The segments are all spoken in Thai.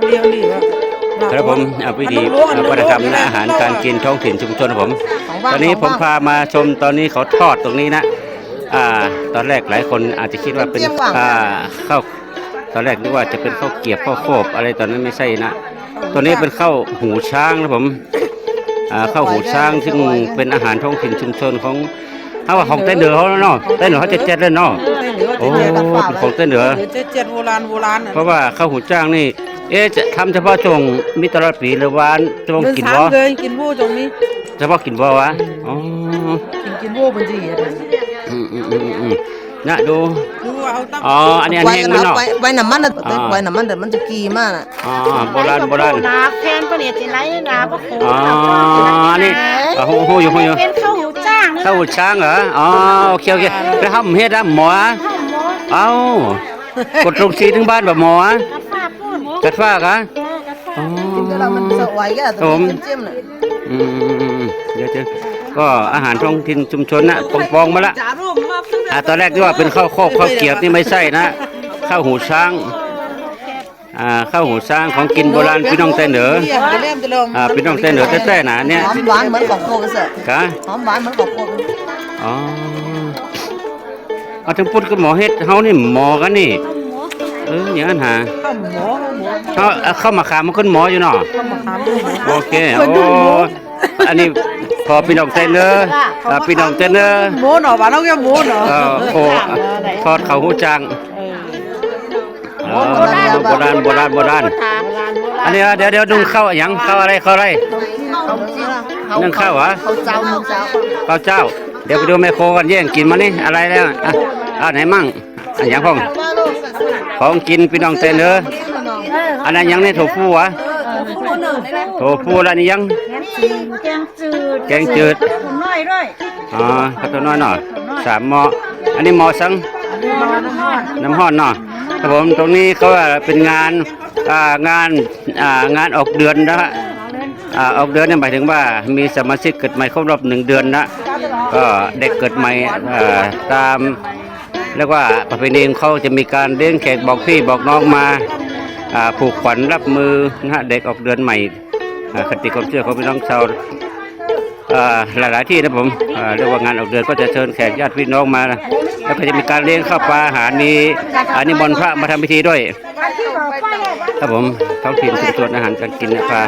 เลี้ยงดีวะครับผมเอาวิธีวัฒนธรรมและอาหารการกินท้องถิ่นชุมชนผม ตอนนี้ผมพามาชมตอนนี้เขาทอดตรงนี้นะอ่าตอนแรกหลายคนอาจจะคิดว่าเป็นอ่าข้าวตอนแรกนึกว่าจะเป็นข้าวเกรียบข้าวโคบอะไรตอนนั้นไม่ใช่นะตัวนี้เป็นข้าวหูช้างนะผมข้าวหูช้างซึ่งเป็นอาหารท้องถิ่นชุมชนของเขาว่าของเต้นเหนือเขาเนาะเต้นเหนือเขาจะเจ็ดเลยเนาะโอ้เป็นของเต้นเหนือเจ็ดเจ็ดโบราณโบราณเพราะว่าข้าวหูจ้างนี่ เอ๊ะจะทำเฉพาะช่วงมิตรปีหรือว่าช่วงเดินกินสามบ่เลยกินบูตรงนี้ เฉพาะกินบ่วะอ๋อกินกินบูเป็นจีอะอืมอืมอืมอืมนะดู ดูว่าเอาตั้งอ๋อ อันนี้อันไว้แห้งกันแล้วเนาะ ไว้ไว้น้ำมันน่ะอ่า ไว้น้ำมันเดี๋ยวมันจะกีมากน่ะอ๋อโบราณโบราณ นาแพนปะเนี่ยสิไหนนาบ่โคอ๋ออันนี้อะโหโหอยู่โหอยู่เป็นข้าวหูจ้างนะข้าวหูช้างเหรอ อ๋อ โอเคโอเคไปทำเฮ็ดนะหมอข้าวหมอ เอ้ากดลงสีถึงบ้านแบบหมอ กระฟ้าพูดหมอกัดฟ้ากะแกกระฟ้าอ๋อกินเดี๋ยวเรามันสะไว้ก็ตัวนี้จิ้มๆน่ะอืมอืมอืมอืมเดี๋ยวเจอก็อาหารท้องถิ่นชุมชนนะปองปองๆมาละจ่าร่วมมาพึ่งอ่าตอนแรกที่ว่าเป็นข้าวโคกข้าวเกรียบนี่ไม่ใช่นะข้าวหูช้างอ่าข้าวหูช้างของกินโบราณพี่น้องเต้นเหนือจะเล่มจะลงอ่าพี่น้องเต้นเหนือแท้ๆนะเนี่ยหอมหวานเหมือนของโคกเสอะกะหอมหวานเหมือนของโคกอ๋อเอาถึงพูดกับหมอเฮ็ดเฮานี่หมอกันนี่ เอออย่างนั้นหาข้าวหมูหมูเฮาเอาเข้ามาขามมันขึ้นหมออยู่เนาะข้าวมะขามด้วยหมูโอเคโอ้อันนี้พอพี่น้องเต้นเนอะอ่าพี่น้องเต้นเนอะหมูหน่อบ้านเราแค่หมูหน่อเออโอ้ทอดข้าวหูจังเอออ๋อโบราณโบราณโบราณทางร้านโบราณอันนี้เดี๋ยวเดี๋ยวดุงข้าวหยังข้าวอะไรข้าวอะไรนึ่งข้าวเหรอข้าวเจ้านึ่งเจ้าข้าวเจ้า เดี๋ยวไปดูแม่โคกันแย่งกินมานี่อะไรแล้วอะอะไหนมั่ง อันหยังพ่องของกินพี่น้องเต้นเด้ออันนั้นหยังในโถฟูวะโถฟูแล้วนี่ยังแกงจืดแกงจืดถุงน้อยด้วยอ๋อข้าวตัวน้อยหน่อยสามหม้ออันนี้หม้อสังน้ำห้อนเนาะครับผมตรงนี้เขาว่าเป็นงานอ่างานอ่างานออกเดือนนะฮะอ่าออกเดือนเนี่ยหมายถึงว่ามีสมาชิกเกิดใหม่ครบรอบหนึ่งเดือนนะก็เด็กเกิดใหม่อ่าตาม เรียกว่าประเพณีของเขาจะมีการเลี้ยงแขกบอกพี่บอกน้องมาผูกขวัญรับมือนะฮะเด็กออกเดือนใหม่คติความเชื่อของพี่น้องชาวอ่าหลายๆที่นะผมเรียกว่างานออกเดือนก็จะเชิญแขกญาติพี่น้องมา แล้วก็จะมีการเลี้ยงข้าวปลาอาหารมีอันนี้มนต์พระมาทำพิธีด้วยครับผมท้องถิ่นชุมชนอาหารการกินนะพา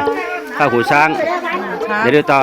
ข้าวหูช้างเดี๋ยวดูต่อ